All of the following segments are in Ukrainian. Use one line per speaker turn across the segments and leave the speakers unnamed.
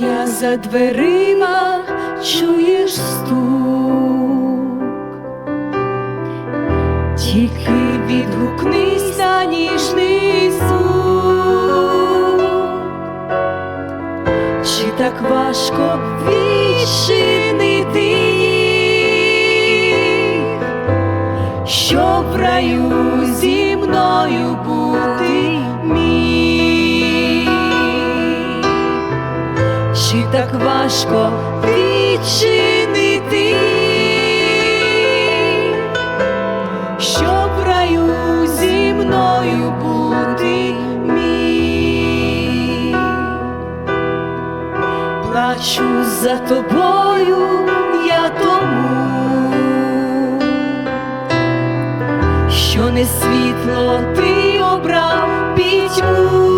Я за дверима чуєш стук, тільки відгукнись на ніжний звук, чи так важко відчинити їх, щоб в раю зі мною бути так важко відчинити, щоб в раю зі мною бути міг? Плачу за тобою я тому, що не світло ти обрав пітьму.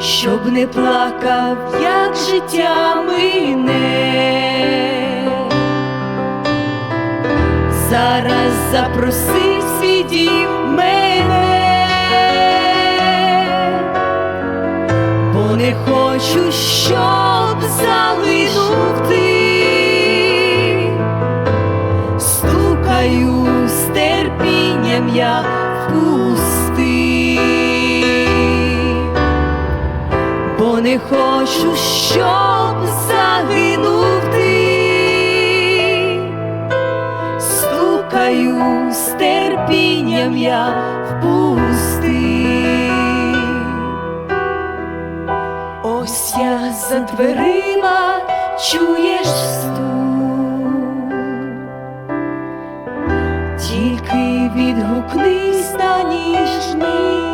щоб не плакав, як життя мине. Зараз запроси в свій мене, бо не хочу, щоб залинув ти, стукаю з терпінням я впусти, не хочу, щоб загинув ти, стукаю з терпінням я впусти, ось я за дверима чуєш стук, тільки відгукнись на ніжний.